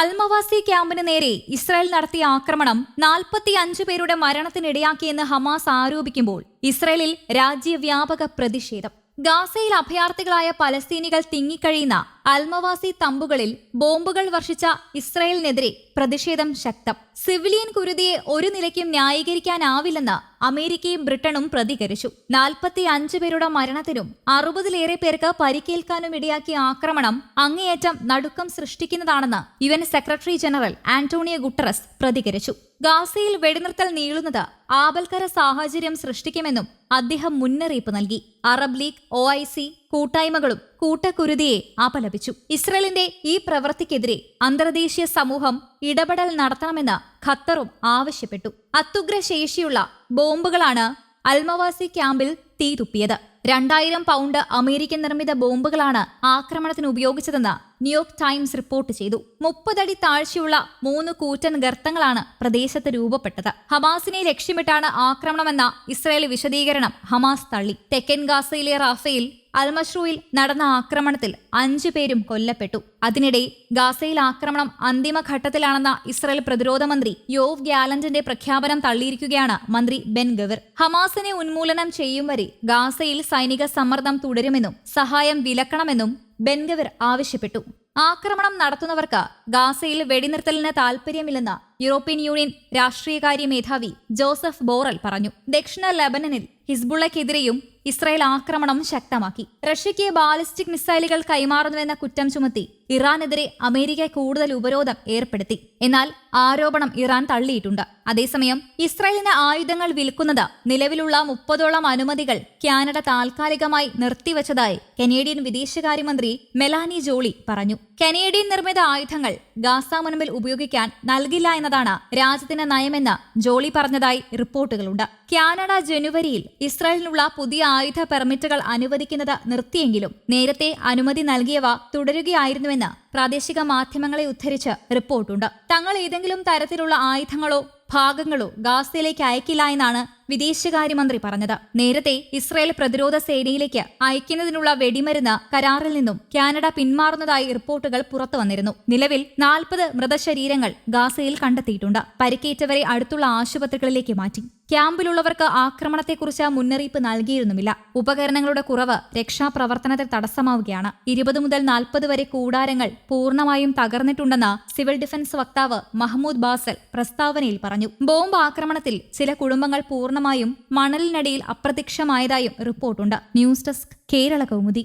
അൽമവാസി ക്യാമ്പിന് നേരെ ഇസ്രായേൽ നടത്തിയ ആക്രമണം നാൽപ്പത്തി അഞ്ച് പേരുടെ മരണത്തിനിടയാക്കിയെന്ന് ഹമാസ് ആരോപിക്കുമ്പോൾ ഇസ്രായേലിൽ രാജ്യവ്യാപക പ്രതിഷേധം. ഗാസയിൽ അഭയാർത്ഥികളായ പലസ്തീനികൾ തിങ്ങിക്കഴിയുന്ന അൽമവാസി തമ്പുകളിൽ ബോംബുകൾ വർഷിച്ച ഇസ്രായേലിനെതിരെ പ്രതിഷേധം ശക്തം. സിവിലിയൻ കുരുതിയെ ഒരു നിലയ്ക്കും ന്യായീകരിക്കാനാവില്ലെന്ന് അമേരിക്കയും ബ്രിട്ടനും പ്രതികരിച്ചു. നാൽപ്പത്തി അഞ്ച് പേരുടെ മരണത്തിനും അറുപതിലേറെ പേർക്ക് പരിക്കേൽക്കാനും ഇടയാക്കിയ ആക്രമണം അങ്ങേയറ്റം നടുക്കം സൃഷ്ടിക്കുന്നതാണെന്ന് U secretary general Antonio Guterres പ്രതികരിച്ചു. ഗാസയിൽ വെടിനിർത്തൽ നീളുന്നത് ആപൽക്കര സാഹചര്യം സൃഷ്ടിക്കുമെന്നും അദ്ദേഹം മുന്നറിയിപ്പ് നൽകി. Arab League O I C കൂട്ടായ്മകളും കൂട്ടക്കുരുതിയെ അപലപിച്ചു. ഇസ്രയേലിന്റെ ഈ പ്രവൃത്തിക്കെതിരെ അന്തർദേശീയ സമൂഹം ഇടപെടൽ നടത്തണമെന്ന് ഖത്തറും ആവശ്യപ്പെട്ടു. അത്യുഗ്രശേഷിയുള്ള ബോംബുകളാണ് അൽമവാസി ക്യാമ്പിൽ തീ തുപ്പിയത്. രണ്ടായിരം പൗണ്ട് അമേരിക്കൻ നിർമ്മിത ബോംബുകളാണ് ആക്രമണത്തിന് ഉപയോഗിച്ചതെന്ന് ന്യൂയോർക്ക് ടൈംസ് റിപ്പോർട്ട് ചെയ്തു. മുപ്പതടി താഴ്ചയുള്ള മൂന്ന് കൂറ്റൻ ഗർത്തങ്ങളാണ് പ്രദേശത്ത് രൂപപ്പെട്ടത്. ഹമാസിനെ ലക്ഷ്യമിട്ടാണ് ആക്രമണമെന്ന ഇസ്രായേൽ വിശദീകരണം ഹമാസ് തള്ളി. തെക്കൻ ഗാസയിലെ റാഫയിൽ അൽമഷ്റൂയിൽ നടന്ന ആക്രമണത്തിൽ അഞ്ചു പേരും കൊല്ലപ്പെട്ടു. അതിനിടെ ഗാസയിൽ ആക്രമണം അന്തിമഘട്ടത്തിലാണെന്ന ഇസ്രായേൽ പ്രതിരോധ മന്ത്രി യോവ് ഗ്യാലന്റിന്റെ പ്രഖ്യാപനം തള്ളിയിരിക്കുകയാണ് മന്ത്രി ബെൻ ഗവർ. ഹമാസിനെ ഉന്മൂലനം ചെയ്യും വരെ ഗാസയിൽ സൈനിക സമ്മർദ്ദം തുടരുമെന്നും സഹായം വിലക്കണമെന്നും ബെൻ ബെൻഗവർ ആവശ്യപ്പെട്ടു. ആക്രമണം നടത്തുന്നവർക്ക് ഗാസയിൽ വെടിനിർത്തലിന് താൽപര്യമില്ലെന്ന് യൂറോപ്യൻ യൂണിയൻ രാഷ്ട്രീയകാര്യ മേധാവി ജോസഫ് ബോറൽ പറഞ്ഞു. ദക്ഷിണ ലബനനിൽ ഹിസ്ബുള്ളക്കെതിരെയും ഇസ്രായേൽ ആക്രമണം ശക്തമാക്കി. റഷ്യയ്ക്ക് ബാലിസ്റ്റിക് മിസൈലുകൾ കൈമാറുന്നുവെന്ന കുറ്റം ചുമത്തി ഇറാനെതിരെ അമേരിക്ക കൂടുതൽ ഉപരോധം ഏർപ്പെടുത്തി. എന്നാൽ ആരോപണം ഇറാൻ തള്ളിയിട്ടുണ്ട്. അതേസമയം ഇസ്രായേലിന് ആയുധങ്ങൾ വിൽക്കുന്നത് നിലവിലുള്ള മുപ്പതോളം അനുമതികൾ കാനഡ താൽക്കാലികമായി നിർത്തിവച്ചതായി കനേഡിയൻ വിദേശകാര്യമന്ത്രി മെലാനി ജോളി പറഞ്ഞു. കനേഡിയൻ നിർമ്മിത ആയുധങ്ങൾ ഗാസ മുൻപിൽ ഉപയോഗിക്കാൻ നൽകില്ല എന്നതാണ് രാജ്യത്തിന്റെ നയമെന്ന് ജോളി പറഞ്ഞതായി റിപ്പോർട്ടുകളുണ്ട്. കാനഡ ജനുവരിയിൽ ഇസ്രായേലിനുള്ള പുതിയ ആയുധ പെർമിറ്റുകൾ അനുവദിക്കുന്നത് നിർത്തിയെങ്കിലും നേരത്തെ അനുമതി നൽകിയവ തുടരുകയായിരുന്നുവെന്ന് പ്രാദേശിക മാധ്യമങ്ങളെ ഉദ്ധരിച്ച് റിപ്പോർട്ടുണ്ട്. തങ്ങൾ ഏതെങ്കിലും തരത്തിലുള്ള ആയുധങ്ങളോ ഭാഗങ്ങളോ ഗാസയിലേക്ക് അയക്കില്ല എന്നാണ് വിദേശകാര്യമന്ത്രി പറഞ്ഞത്. നേരത്തെ ഇസ്രയേൽ പ്രതിരോധ സേനയിലേക്ക് അയക്കുന്നതിനുള്ള വെടിമരുന്ന് കരാറിൽ നിന്നും കാനഡ പിന്മാറുന്നതായി റിപ്പോർട്ടുകൾ പുറത്തുവന്നിരുന്നു നിലവിൽ നാൽപ്പത് മൃതശരീരങ്ങൾ ഗാസയിൽ കണ്ടെത്തിയിട്ടുണ്ട്. പരിക്കേറ്റവരെ അടുത്തുള്ള ആശുപത്രികളിലേക്ക് മാറ്റി. ക്യാമ്പിലുള്ളവർക്ക് ആക്രമണത്തെക്കുറിച്ച് മുന്നറിയിപ്പ് നൽകിയിരുന്നുമില്ല. ഉപകരണങ്ങളുടെ കുറവ് രക്ഷാപ്രവർത്തനത്തിൽ തടസ്സമാവുകയാണ്. ഇരുപത് മുതൽ നാൽപ്പത് വരെ കൂടാരങ്ങൾ പൂർണമായും തകർന്നിട്ടുണ്ടെന്ന് സിവിൽ ഡിഫൻസ് വക്താവ് മഹ്മൂദ് ബാസൽ പ്രസ്താവനയിൽ പറഞ്ഞു. ബോംബ് ആക്രമണത്തിൽ ചില കുടുംബങ്ങൾ പൂർണമായും മണലിനടിയിൽ അപ്രത്യക്ഷമായതായും റിപ്പോർട്ടുണ്ട്. News desk Kerala Kaumudi.